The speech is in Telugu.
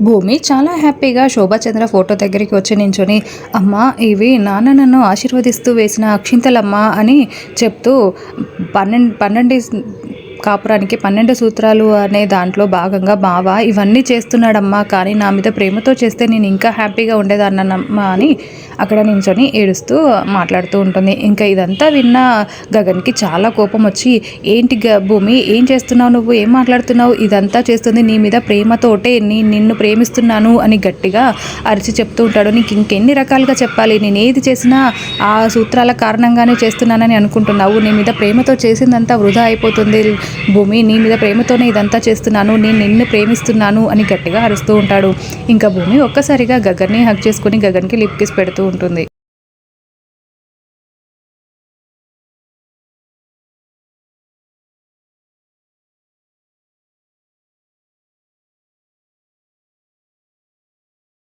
భూమి చాలా హ్యాపీగా శోభాచంద్ర ఫోటో దగ్గరికి వచ్చి నించుని అమ్మ ఇవి నాన్న నన్ను ఆశీర్వదిస్తూ వేసిన అక్షింతలమ్మ అని చెప్తూ పన్నెండు పన్నెండు కాపురానికి పన్నెండు సూత్రాలు అనే దాంట్లో భాగంగా బావ ఇవన్నీ చేస్తున్నాడమ్మా కానీ నా మీద ప్రేమతో చేస్తే నేను ఇంకా హ్యాపీగా ఉండేదాన్నమ్మా అని అక్కడ నించొని ఏడుస్తూ మాట్లాడుతూ ఉంటుంది. ఇంకా ఇదంతా విన్న గగన్కి చాలా కోపం వచ్చి ఏంటి గ భూమి ఏం చేస్తున్నావు నువ్వు? ఏం మాట్లాడుతున్నావు? ఇదంతా చేస్తుంది నీ మీద ప్రేమతోటే నీ నిన్ను ప్రేమిస్తున్నాను అని గట్టిగా అరిచి చెప్తూ ఉంటాడు. నీకు ఇంకెన్ని రకాలుగా చెప్పాలి? నేను ఏది చేసినా ఆ సూత్రాల కారణంగానే చేస్తున్నానని అనుకుంటున్నావు. నీ మీద ప్రేమతో చేసిందంతా వృధా అయిపోతుంది. భూమి నీ మీద ప్రేమతోనే ఇదంతా చేస్తున్నాను నేను నిన్ను ప్రేమిస్తున్నాను అని గట్టిగా అరుస్తూ ఉంటాడు. ఇంకా భూమి ఒక్కసారిగా గగన్ని హక్ చేసుకుని గగన్కి లిప్ కిస్ పెడుతూ ఉంటుంది.